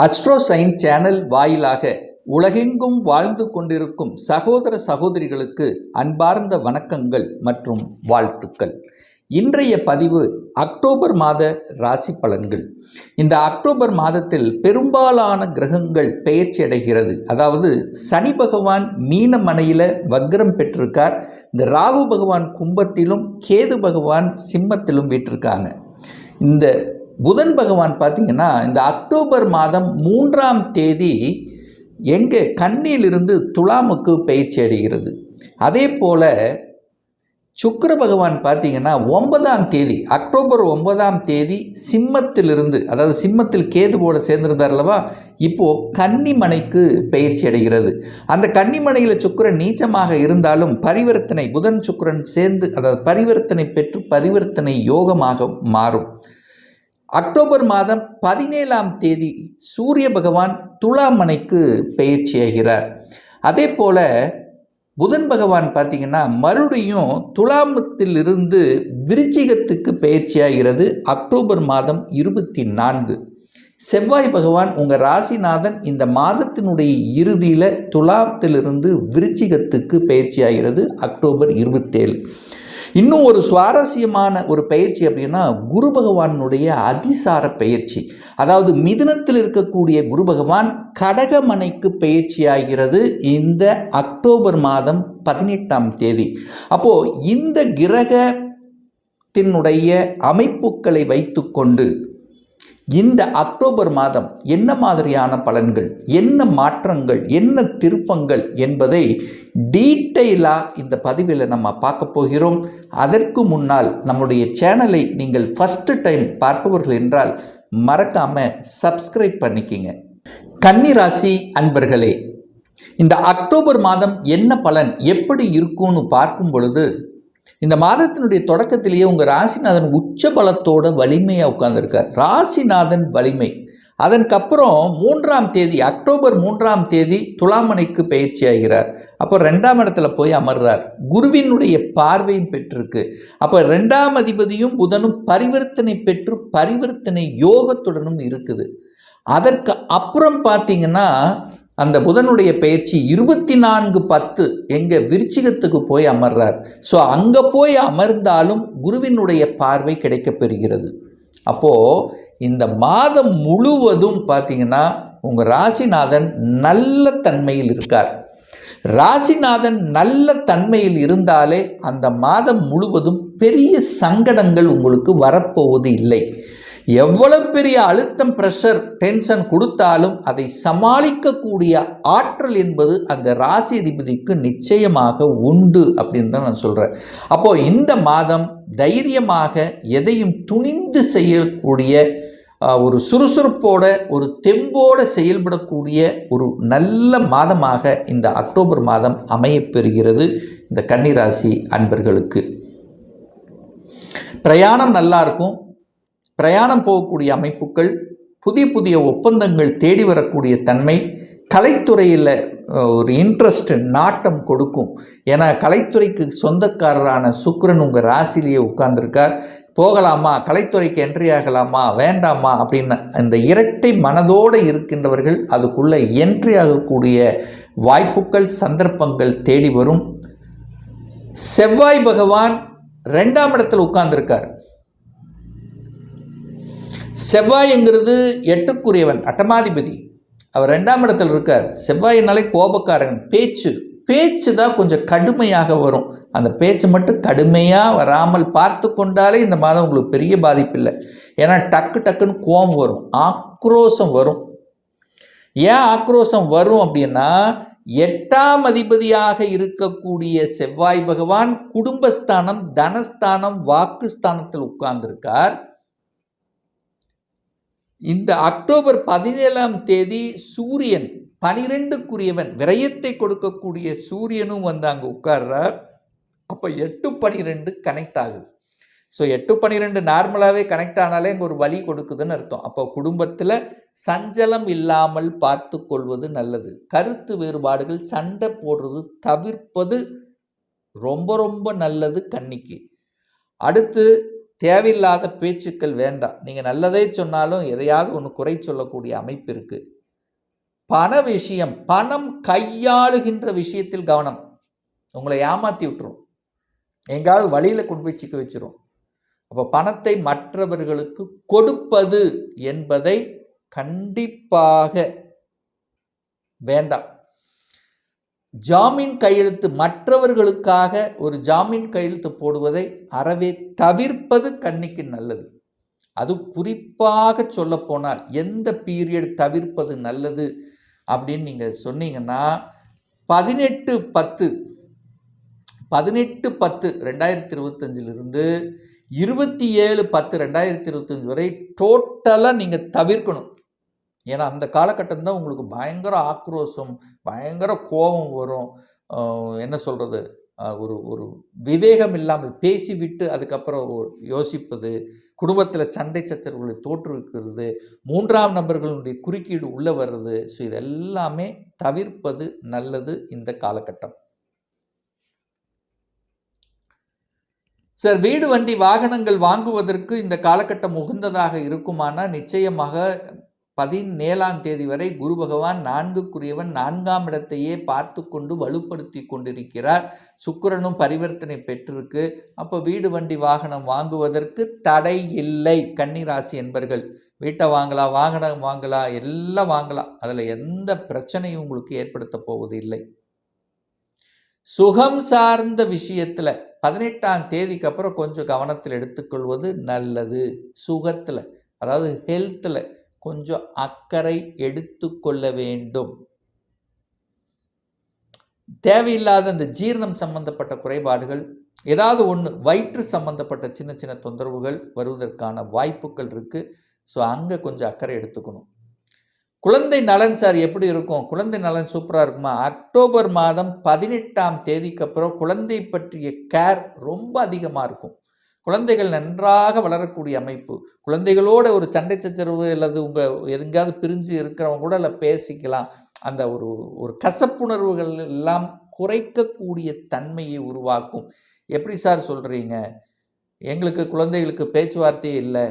அஸ்ட்ரோசைன் channel வாயிலாக உலகெங்கும் வாழ்ந்து கொண்டிருக்கும் சகோதர சகோதரிகளுக்கு அன்பார்ந்த வணக்கங்கள் மற்றும் வாழ்த்துக்கள். இன்றைய பதிவு அக்டோபர் மாத ராசி பலன்கள். இந்த அக்டோபர் மாதத்தில் பெரும்பாலான கிரகங்கள் பெயர்ச்சி அடைகிறது. அதாவது சனி பகவான் மீன மனையில் வக்ரம் பெற்றிருக்கார். இந்த ராகு பகவான் கும்பத்திலும் கேது பகவான் சிம்மத்திலும் வீற்றிருக்காங்க. இந்த புதன் பகவான் பார்த்தீங்கன்னா இந்த அக்டோபர் மாதம் மூன்றாம் தேதி எங்கே கண்ணியிலிருந்து துலாமுக்கு பயிற்சி அடைகிறது. அதே போல் சுக்கர பகவான் பார்த்தீங்கன்னா ஒன்பதாம் தேதி அக்டோபர் ஒன்பதாம் தேதி சிம்மத்திலிருந்து அதாவது சிம்மத்தில் போல சேர்ந்திருந்தார் அல்லவா இப்போது கன்னிமனைக்கு பயிற்சி அடைகிறது. அந்த கன்னிமனையில் சுக்கிரன் நீச்சமாக இருந்தாலும் பரிவர்த்தனை புதன் சுக்கிரன் சேர்ந்து அதாவது பரிவர்த்தனை பெற்று பரிவர்த்தனை யோகமாக மாறும். அக்டோபர் மாதம் பதினேழாம் தேதி சூரிய பகவான் துலாமனைக்கு பயிற்சியாகிறார் அதே போல் புதன் பகவான் பார்த்தீங்கன்னா மறுபடியும் துலாமத்தில் இருந்து விருச்சிகத்துக்கு பயிற்சியாகிறது அக்டோபர் மாதம் இருபத்தி நான்கு. செவ்வாய் பகவான் உங்கள் ராசிநாதன் இந்த மாதத்தினுடைய இறுதியில் துலாத்திலிருந்து விருச்சிகத்துக்கு பயிற்சியாகிறது அக்டோபர் இருபத்தேழு. இன்னும் ஒரு சுவாரஸ்யமான ஒரு பயிற்சி அப்படின்னா குரு பகவானுடைய அதிசார பயிற்சி. அதாவது மிதுனத்தில் இருக்கக்கூடிய குரு பகவான் கடகமனைக்கு பயிற்சியாகிறது இந்த அக்டோபர் மாதம் பதினெட்டாம் தேதி. அப்போது இந்த கிரகத்தினுடைய அமைப்புகளை வைத்துக்கொண்டு இந்த அக்டோபர் மாதம் என்ன மாதிரியான பலன்கள் என்ன மாற்றங்கள் என்ன திருப்பங்கள் என்பதை டீட்டெயிலாக இந்த பதிவில் நம்ம பார்க்க போகிறோம். அதற்கு முன்னால் நம்முடைய சேனலை நீங்கள் ஃபஸ்ட்டு டைம் பார்ப்பவர்கள் என்றால் மறக்காமல் சப்ஸ்கிரைப் பண்ணிக்கிங்க. கன்னிராசி அன்பர்களே இந்த அக்டோபர் மாதம் என்ன பலன் எப்படி இருக்கும்னு பார்க்கும் பொழுது இந்த மாதத்தினுடைய தொடக்கத்திலேயே உங்கள் ராசிநாதன் உச்ச பலத்தோட வலிமையாக உட்கார்ந்துருக்கார். ராசிநாதன் வலிமை. அதற்கப்புறம் மூன்றாம் தேதி அக்டோபர் மூன்றாம் தேதி துலாமணிக்கு பயிற்சி ஆகிறார். அப்போ ரெண்டாம் இடத்துல போய் அமர்றார். குருவினுடைய பார்வையும் பெற்றிருக்கு. அப்போ ரெண்டாம் அதிபதியும் புதனும் பரிவர்த்தனை பெற்று பரிவர்த்தனை யோகத்துடனும் இருக்குது. அதற்கு அப்புறம் பார்த்தீங்கன்னா அந்த புதனுடைய பயிற்சி இருபத்தி நான்கு பத்து எங்கள் விருச்சிகத்துக்கு போய் அமர்றார். ஸோ அங்கே போய் அமர்ந்தாலும் குருவினுடைய பார்வை கிடைக்கப்பெறுகிறது அப்போது இந்த மாதம் முழுவதும் பார்த்தீங்கன்னா உங்கள் ராசிநாதன் நல்ல தன்மையில் இருக்கார். ராசிநாதன் நல்ல தன்மையில் இருந்தாலே அந்த மாதம் முழுவதும் பெரிய சங்கடங்கள் உங்களுக்கு வரப்போவது இல்லை. எவ்வளவு பெரிய அழுத்தம் ப்ரெஷர் டென்ஷன் கொடுத்தாலும் அதை சமாளிக்கக்கூடிய ஆற்றல் என்பது அந்த ராசி அதிபதிக்கு நிச்சயமாக உண்டு அப்படின்னு தான் நான் சொல்கிறேன் அப்போது இந்த மாதம் தைரியமாக எதையும் துணிந்து செய்யக்கூடிய ஒரு சுறுசுறுப்போட ஒரு தெம்போட செயல்படக்கூடிய ஒரு நல்ல மாதமாக இந்த அக்டோபர் மாதம் அமையப்பெறுகிறது இந்த கன்னிராசி அன்பர்களுக்கு. பிரயாணம் நல்லா இருக்கும். பிரயாணம் போகக்கூடிய அமைப்புகள் புதிய புதிய ஒப்பந்தங்கள் தேடி வரக்கூடிய தன்மை கலைத்துறையில் ஒரு இன்ட்ரெஸ்ட் நாட்டம் கொடுக்கும். ஏன்னா கலைத்துறைக்கு சொந்தக்காரரான சுக்கரன் உங்கள் ராசிலேயே உட்கார்ந்துருக்கார். போகலாமா? கலைத்துறைக்கு என்ட்ரி ஆகலாமா? வேண்டாமா? அப்படின்னு இந்த இரட்டை மனதோடு இருக்கின்றவர்கள் அதுக்குள்ளே என்ட்ரி ஆகக்கூடிய வாய்ப்புகள் சந்தர்ப்பங்கள் தேடி வரும். செவ்வாய் பகவான் ரெண்டாம் இடத்தில் உட்கார்ந்துருக்கார். செவ்வாய்ங்கிறது எட்டுக்குரியவன் அட்டமாதிபதி. அவர் ரெண்டாம் இடத்தில் இருக்கார். செவ்வாயினாலே கோபக்காரன் பேச்சு. பேச்சு தான் கொஞ்சம் கடுமையாக வரும். அந்த பேச்சு மட்டும் கடுமையாக வராமல் பார்த்து கொண்டாலே இந்த மாதம் உங்களுக்கு பெரிய பாதிப்பு இல்லை ஏன்னா டக்கு டக்குன்னு கோபம் வரும். ஆக்ரோஷம் வரும். ஏன் ஆக்ரோஷம் வரும் அப்படின்னா எட்டாம் அதிபதியாக இருக்கக்கூடிய செவ்வாய் பகவான் குடும்பஸ்தானம் தனஸ்தானம் வாக்குஸ்தானத்தில் உட்கார்ந்திருக்கார். இந்த அக்டோபர் பதினேழாம் தேதி சூரியன் பனிரெண்டுக்குரியவன் விரயத்தை கொடுக்கக்கூடிய சூரியனும் வந்து அங்கே உட்கார்றார். அப்போ எட்டு பனிரெண்டு கனெக்ட் ஆகுது. ஸோ எட்டு பன்னிரெண்டு நார்மலாகவே கனெக்ட் ஆனாலே இங்கே ஒரு வழி கொடுக்குதுன்னு அர்த்தம். அப்போ குடும்பத்தில் சஞ்சலம் இல்லாமல் பார்த்து கொள்வது நல்லது. கருத்து வேறுபாடுகள் சண்டை போடுறது தவிர்ப்பது ரொம்ப ரொம்ப நல்லது கன்னிக்கு அடுத்து தேவையில்லாத பேச்சுக்கள் வேண்டாம். நீங்கள் நல்லதே சொன்னாலும் எதையாவது ஒன்று குறை சொல்லக்கூடிய அமைப்பு இருக்குது பண விஷயம் பணம் கையாளுகின்ற விஷயத்தில் கவனம். உங்களை ஏமாற்றி விட்டுரும். எங்காவது வழியில் கொண்டு போய் சிக்க வச்சிரும். அப்போ பணத்தை மற்றவர்களுக்கு கொடுப்பது என்பதை கண்டிப்பாக வேண்டாம். ஜாமீன் கையெழுத்து மற்றவர்களுக்காக ஒரு ஜாமீன் கையெழுத்து போடுவதை அறவே தவிர்ப்பது கண்ணிக்கு நல்லது. அது குறிப்பாக சொல்லப்போனால் எந்த பீரியட் தவிர்ப்பது நல்லது அப்படின்னு நீங்கள் சொன்னீங்கன்னா பதினெட்டு பத்து பதினெட்டு பத்து ரெண்டாயிரத்தி இருபத்தஞ்சிலிருந்து இருபத்தி ஏழு பத்து ரெண்டாயிரத்தி இருபத்தஞ்சி வரை டோட்டலாக நீங்கள் தவிர்க்கணும். ஏன்னா அந்த காலகட்டம் தான் உங்களுக்கு பயங்கர ஆக்ரோஷம் பயங்கர கோபம் வரும். என்ன சொல்கிறது ஒரு ஒரு விவேகம் இல்லாமல் பேசிவிட்டு அதுக்கப்புறம் யோசிப்பது குடும்பத்தில் சண்டை சச்சரவுகளை தோற்றுவிக்கிறது மூன்றாம் நபர்களுடைய குறுக்கீடு உள்ளே வர்றது. ஸோ இதெல்லாமே தவிர்ப்பது நல்லது இந்த காலகட்டம். சார் வீடு வண்டி வாகனங்கள் வாங்குவதற்கு இந்த காலகட்டம் உகந்ததாக இருக்குமானால் நிச்சயமாக பதினேழாம் தேதி வரை குரு பகவான் நான்குக்குரியவன் நான்காம் இடத்தையே பார்த்து கொண்டு வலுப்படுத்தி கொண்டிருக்கிறார். சுக்கிரனும் பரிவர்த்தனை பெற்றிருக்கு. அப்போ வீடு வண்டி வாகனம் வாங்குவதற்கு தடை இல்லை. கன்னிராசி என்பர்கள் வீட்டை வாங்கலாம் வாகனம் வாங்கலாம் எல்லாம் வாங்கலாம். அதில் எந்த பிரச்சனையும் உங்களுக்கு ஏற்படுத்த போவது இல்லை. சுகம் சார்ந்த விஷயத்தில் பதினெட்டாம் தேதிக்கு அப்புறம் கொஞ்சம் கவனத்தில் எடுத்துக்கொள்வது நல்லது. சுகத்தில் அதாவது ஹெல்த்தில் கொஞ்சம் அக்கறை எடுத்துக்கொள்ள வேண்டும். தேவையில்லாத அந்த ஜீரணம் சம்பந்தப்பட்ட குறைபாடுகள் ஏதாவது ஒன்று வயிற்று சம்பந்தப்பட்ட சின்ன சின்ன தொந்தரவுகள் வருவதற்கான வாய்ப்புகள் இருக்குது ஸோ அங்கே கொஞ்சம் அக்கறை எடுத்துக்கணும். குழந்தை நலன் சார் எப்படி இருக்கும்? குழந்தை நலன் சூப்பராக இருக்குமா? அக்டோபர் மாதம் பதினெட்டாம் தேதிக்கு அப்புறம் குழந்தை பற்றிய கேர் ரொம்ப அதிகமாக இருக்கும். குழந்தைகள் நன்றாக வளரக்கூடிய அமைப்பு. குழந்தைகளோட ஒரு சண்டை சச்சரவு அல்லது உங்கள் எதுங்காவது பிரிஞ்சு இருக்கிறவங்க கூட அதில் பேசிக்கலாம். அந்த ஒரு ஒரு கசப்புணர்வுகள் எல்லாம் குறைக்கக்கூடிய தன்மையை உருவாக்கும். எப்படி சார் சொல்கிறீங்க எங்களுக்கு குழந்தைகளுக்கு பேச்சுவார்த்தையே இல்லை.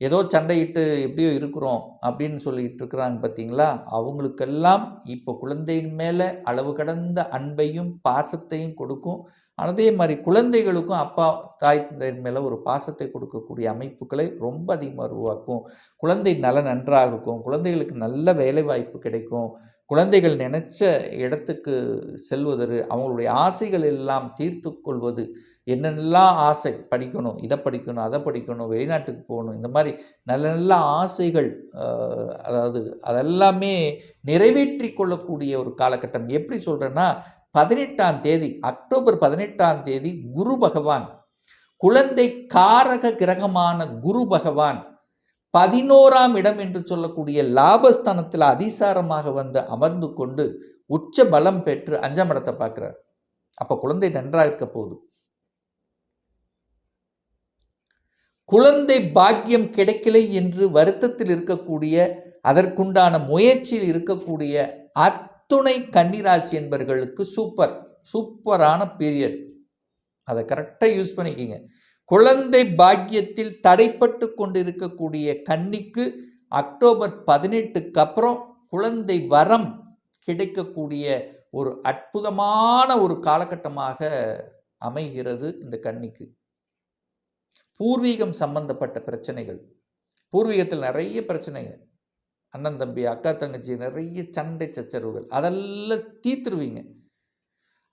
ஏதோ சண்டையிட்டு எப்படியோ இருக்கிறோம் அப்படின்னு சொல்லிட்டு இருக்கிறாங்க பார்த்தீங்களா அவங்களுக்கெல்லாம் இப்போ குழந்தையின் மேலே அளவு கடந்த அன்பையும் பாசத்தையும் கொடுக்கும். அதே மாதிரி குழந்தைகளுக்கும் அப்பா தாய் தந்தையின் மேலே ஒரு பாசத்தை கொடுக்கக்கூடிய அமைப்புகளை ரொம்ப அதிகமாக உருவாக்கும். குழந்தை நல்ல நன்றாக இருக்கும். குழந்தைகளுக்கு நல்ல வேலைவாய்ப்பு கிடைக்கும். குழந்தைகள் நினைச்ச இடத்துக்கு செல்வதற்கு அவங்களுடைய ஆசைகள் எல்லாம் தீர்த்து கொள்வது. என்னென்னலாம் ஆசை? படிக்கணும் இதை படிக்கணும் அதை படிக்கணும் வெளிநாட்டுக்கு போகணும். இந்த மாதிரி நல்ல நல்ல ஆசைகள் அதாவது அதெல்லாமே நிறைவேற்றி கொள்ளக்கூடிய ஒரு காலகட்டம். எப்படி சொல்கிறேன்னா பதினெட்டாம் தேதி அக்டோபர் பதினெட்டாம் தேதி குரு பகவான் குழந்தை காரக கிரகமான குரு பகவான் பதினோராம் இடம் என்று சொல்லக்கூடிய லாபஸ்தானத்தில் அதிசாரமாக வந்து அமர்ந்து கொண்டு உச்ச பலம் பெற்று அஞ்சாம் இடத்தை பார்க்குறார். அப்போ குழந்தை நன்றாக இருக்க போகுது. குழந்தை பாக்கியம் கிடைக்கலை என்று வருத்தத்தில் இருக்கக்கூடிய அதற்குண்டான முயற்சியில் இருக்கக்கூடிய அத்துணை கன்னிராசி என்பவர்களுக்கு சூப்பர் சூப்பரான பீரியட் அதை கரெக்டாக யூஸ் பண்ணிக்கிங்க. குழந்தை பாக்கியத்தில் தடைப்பட்டு கொண்டிருக்கக்கூடிய கன்னிக்கு அக்டோபர் பதினெட்டுக்கு அப்புறம் குழந்தை வரம் கிடைக்கக்கூடிய ஒரு அற்புதமான ஒரு காலகட்டமாக அமைகிறது இந்த கன்னிக்கு. பூர்வீகம் சம்பந்தப்பட்ட பிரச்சனைகள். பூர்வீகத்தில் நிறைய பிரச்சனைகள். அண்ணன் தம்பி அக்கா தங்கச்சி நிறைய சண்டை சச்சரவுகள். அதெல்லாம் தீர்த்துருவீங்க.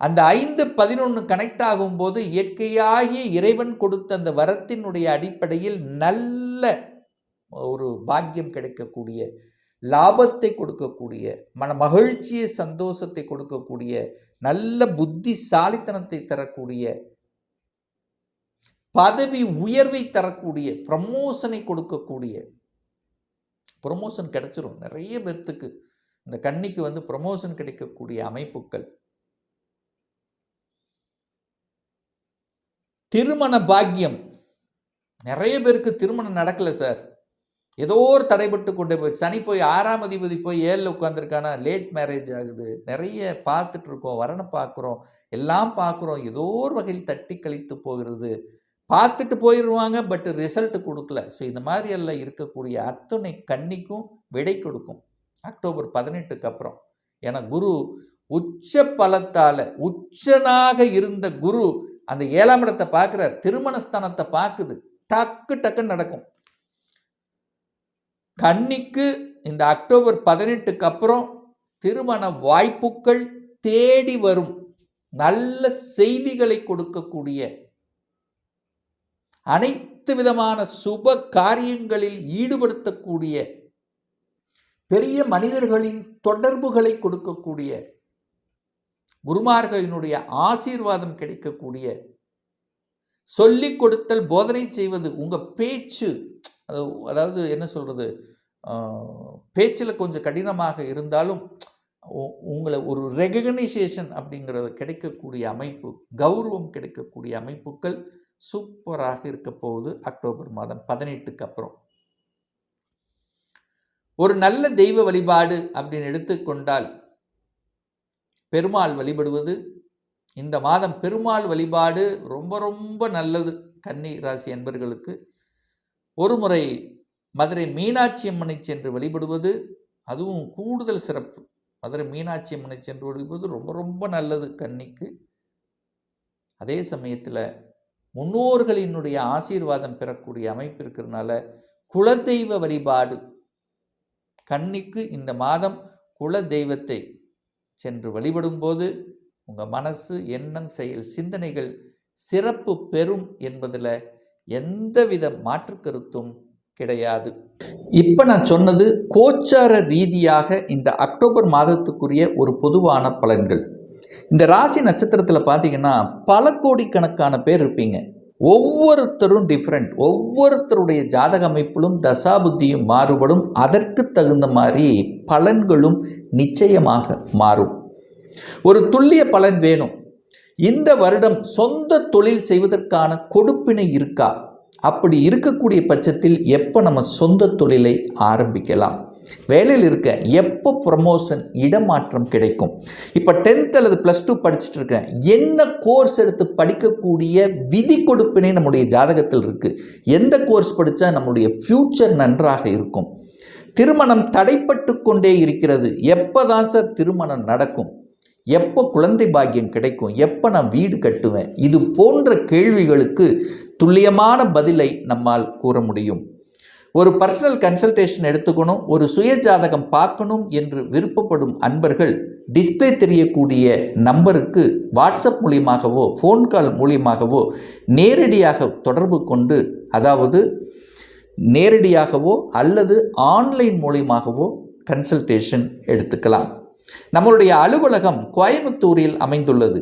அந்த ஐந்து பதினொன்று கனெக்ட் ஆகும்போது இயற்கையாகிய இறைவன் கொடுத்த அந்த வரத்தினுடைய அடிப்படையில் நல்ல ஒரு பாக்கியம் கிடைக்கக்கூடிய லாபத்தை கொடுக்கக்கூடிய மன மகிழ்ச்சியை சந்தோஷத்தை கொடுக்கக்கூடிய நல்ல புத்திசாலித்தனத்தை தரக்கூடிய பதவி உயர்வை தரக்கூடிய ப்ரமோஷனை கொடுக்கக்கூடிய ப்ரொமோஷன் கிடைச்சிரும். நிறைய பேர்த்துக்கு இந்த கன்னிக்கு வந்து ப்ரொமோஷன் கிடைக்கக்கூடிய அமைப்புகள். திருமண பாக்கியம். நிறைய பேருக்கு திருமணம் நடக்கலை சார். ஏதோ ஒரு தடைபட்டு கொண்டே போய் சனி போய் ஆறாம் அதிபதி போய் ஏழில் உட்காந்துருக்கானா லேட் மேரேஜ் ஆகுது. நிறைய பார்த்துட்ருக்கோம் வரணை பார்க்குறோம் எல்லாம் பார்க்குறோம். ஏதோ ஒரு வகையில் தட்டி கழித்து போகிறது. பார்த்துட்டு போயிடுவாங்க பட் ரிசல்ட் கொடுக்கல. ஸோ இந்த மாதிரி எல்லாம் இருக்கக்கூடிய அத்தனை கன்னிக்கும் விடை கொடுக்கும். அக்டோபர் பதினெட்டுக்கு அப்புறம். ஏன்னா குரு உச்ச பலத்தால் உச்சனாக இருந்த குரு அந்த ஏழாம் இடத்தை பார்க்குறார். திருமணஸ்தானத்தை பார்க்குது. டக்கு டக்குன்னு நடக்கும். கன்னிக்கு இந்த அக்டோபர் பதினெட்டுக்கு அப்புறம் திருமண வாய்ப்புகள் தேடி வரும். நல்ல செய்திகளை கொடுக்கக்கூடிய அனைத்து விதமான சுப காரியங்களில் ஈடுபடுத்தக்கூடிய பெரிய மனிதர்களின் தொடர்புகளை கொடுக்கக்கூடிய குருமார்களினுடைய ஆசீர்வாதம் கிடைக்கக்கூடிய சொல்லிக் கொடுத்தல் போதனை செய்வது உங்க பேச்சு அதாவது என்ன சொல்றது பேச்சில் கொஞ்சம் கடினமாக இருந்தாலும் உ- உங்களை ஒரு ரெகக்னைசேஷன் அப்படிங்கிறது கிடைக்கக்கூடிய அமைப்பு கௌரவம் கிடைக்கக்கூடிய அமைப்புகள் சூப்பராக இருக்க போகுது அக்டோபர் மாதம் பதினெட்டுக்கு அப்புறம். ஒரு நல்ல தெய்வ வழிபாடு அப்படின்னு எடுத்துக்கொண்டால் பெருமாள் வழிபடுவது. இந்த மாதம் பெருமாள் வழிபாடு ரொம்ப ரொம்ப நல்லது கன்னி ராசி அன்பர்களுக்கு. ஒரு முறை மதுரை மீனாட்சி அம்மனை சென்று வழிபடுவது அதுவும் கூடுதல் சிறப்பு. மதுரை மீனாட்சி அம்மனை சென்று வழிபடுவது ரொம்ப ரொம்ப நல்லது கன்னிக்கு. அதே சமயத்தில் முன்னோர்களினுடைய ஆசீர்வாதம் பெறக்கூடிய அமைப்பு இருக்கிறதுனால குலதெய்வ வழிபாடு. கன்னிக்கு இந்த மாதம் குல தெய்வத்தை சென்று வழிபடும்போது உங்கள் மனசு எண்ணம் செயல் சிந்தனைகள் சிறப்பு பெறும் என்பதில் எந்தவித மாற்று கருத்தும் கிடையாது. இப்போ நான் சொன்னது கோச்சார ரீதியாக இந்த அக்டோபர் மாதத்துக்குரிய ஒரு பொதுவான பலன்கள். இந்த ராசி நட்சத்திரத்தில் பார்த்தீங்கன்னா பல கோடிக்கணக்கான பேர் இருப்பீங்க. ஒவ்வொருத்தரும் டிஃப்ரெண்ட் ஒவ்வொருத்தருடைய ஜாதக அமைப்பிலும் தசாபுத்தியும் மாறுபடும். அதற்கு தகுந்த மாதிரி பலன்களும் நிச்சயமாக மாறும். ஒரு துல்லிய பலன் வேணும். இந்த வருடம் சொந்த தொழில் செய்வதற்கான கொடுப்பினை இருக்கா? அப்படி இருக்கக்கூடிய பட்சத்தில் எப்போ நம்ம சொந்த தொழிலை ஆரம்பிக்கலாம்? வேலையில் இருக்க எப்போ ப்ரமோஷன் இடமாற்றம் கிடைக்கும்? இப்போ டென்த் அல்லது ப்ளஸ் டூ படிச்சுட்டு இருக்கேன் என்ன கோர்ஸ் எடுத்து படிக்கக்கூடிய விதி கொடுப்பினை நம்முடைய ஜாதகத்தில் இருக்குது எந்த கோர்ஸ் படித்தா நம்முடைய ஃப்யூச்சர் நன்றாக இருக்கும்? திருமணம் தடைப்பட்டு கொண்டே இருக்கிறது. எப்போ தான் சார் திருமணம் நடக்கும்? எப்போ குழந்தை பாக்கியம் கிடைக்கும்? எப்போ நான் வீடு கட்டுவேன்? இது போன்ற கேள்விகளுக்கு துல்லியமான பதிலை நம்மால் கூற முடியும். ஒரு பர்சனல் கன்சல்டேஷன் எடுத்துக்கணும் ஒரு சுய ஜாதகம் பார்க்கணும் என்று விருப்பப்படும் அன்பர்கள் டிஸ்ப்ளே தெரியக்கூடிய நம்பருக்கு வாட்ஸ்அப் மூலியமாகவோ ஃபோன் கால் மூலியமாகவோ நேரடியாக தொடர்பு கொண்டு அதாவது நேரடியாகவோ அல்லது ஆன்லைன் மூலியமாகவோ கன்சல்டேஷன் எடுத்துக்கலாம். நம்மளுடைய அலுவலகம் கோயம்புத்தூரில் அமைந்துள்ளது.